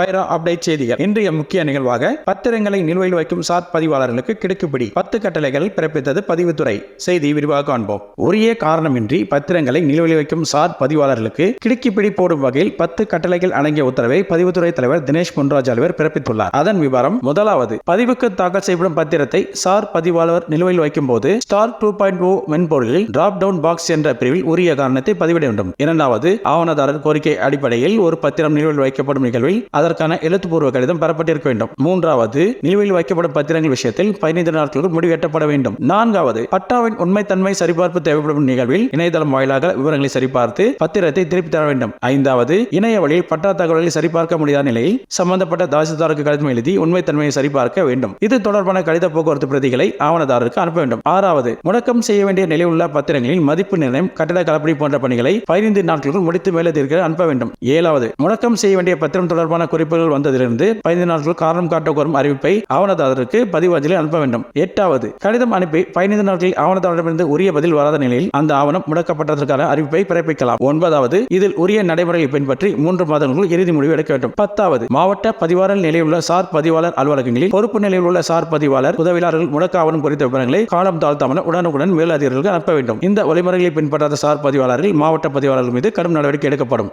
பைரா update செய்திகள். இன்றைய முக்கிய நிகழ்வாக பத்திரங்களை நிலுவையில் வைக்கும் சாத் பதிவாளர்களுக்கு கிடுக்குப்பிடி. பத்து கட்டளைகள் பிறப்பித்தது பதிவுத்துறை. செய்தி விரிவாக காண்போம். உரிய காரணமின்றி பத்திரங்களை நிலுவையில் வைக்கும் சாத் பதிவாளர்களுக்கு கிடுக்கிப்பிடி போடும் வகையில் பத்து கட்டளைகள் அடங்கிய உத்தரவை பதிவுத்துறை தலைவர் தினேஷ் பொன்ராஜ் அலுவலர் பிறப்பித்துள்ளார். அதன் விவரம் முதலாவது. பதிவுக்கு தாக்கல் செய்யப்படும் பத்திரத்தை சார் பதிவாளர் நிலுவையில் வைக்கும் போது ஸ்டார் டூ பாயிண்ட் ஓ மென்பொருளில் டிராப் டவுன் பாக்ஸ் என்ற பிரிவில் உரிய காரணத்தை பதிவிட வேண்டும். இரண்டாவது ஆவணதாரர் கோரிக்கை அடிப்படையில் ஒரு பத்திரம் நிலுவையில் வைக்கப்படும் நிகழ்வில் அதன் அதற்கான எழுத்துப்பூர்வ கடிதம் பெறப்பட்டிருக்க வேண்டும். மூன்றாவது நிலுவையில் வைக்கப்படும் பத்திரங்கள் விஷயத்தில் பதினைந்து நாட்களுக்கு முடிவு எட்டப்பட வேண்டும். நான்காவது பட்டாவின் உண்மைத்தன்மை சரிபார்ப்பு தேவைப்படும் நிகழ்வில் இணையதளம் வாயிலாக விவரங்களை சரிபார்த்து பத்திரத்தை திருப்பி தர வேண்டும். ஐந்தாவது இணைய வழியில் பட்டா தகவல்களை சரிபார்க்க முடியாத நிலையில் சம்பந்தப்பட்ட தாசில்தாருக்கு கடிதம் எழுதி உண்மைத்தன்மையை சரிபார்க்க வேண்டும். இது தொடர்பான கடித போக்குவரத்து பிரதிகளை ஆவணதாரருக்கு அனுப்ப வேண்டும். ஆறாவது முடக்கம் செய்ய வேண்டிய நிலையில் உள்ள பத்திரங்களின் மதிப்பு நிர்ணயம் கட்டட கலப்படி போன்ற பணிகளை பதினைந்து நாட்களுக்குள் முடித்து மேலதிற்கு அனுப்ப வேண்டும். ஏழாவது முடக்கம் செய்ய வேண்டிய பத்திரம் தொடர்பான குறிப்புகள் வந்ததிலிருந்து பதினைந்து நாட்கள் காரணம் காட்ட கோரும் அறிவிப்பை ஆவணதாரருக்கு பதிவு அனுப்ப வேண்டும். எட்டாவது கடிதம் அனுப்பி பதினைந்து நாட்களில் ஆவணதாரரிடமிருந்து உரிய பதில் வராத நிலையில் அந்த ஆவணம் முடக்கப்பட்டதற்கான அறிவிப்பை பிறப்பிக்கலாம். ஒன்பதாவது இதில் உரிய நடைமுறையை பின்பற்றி மூன்று மாதங்களுக்குள் இறுதி முடிவு எடுக்க வேண்டும். பத்தாவது மாவட்ட பதிவாளர் நிலையில் உள்ள சார் பதிவாளர் அலுவலகங்களில் பொறுப்பு நிலையில் உள்ள சார் பதிவாளர் உதவியாளர்கள் முடக்க ஆவணம் குறித்த விவரங்களை காலம் தாழ்த்தாமல் உடனுக்குடன் மேலதிகாரிகளுக்கு அனுப்ப வேண்டும். இந்த வழிமுறைகளை பின்பற்றாத சார் பதிவாளர்கள் மாவட்ட பதிவாளர்கள் மீது கடும் நடவடிக்கை எடுக்கப்படும்.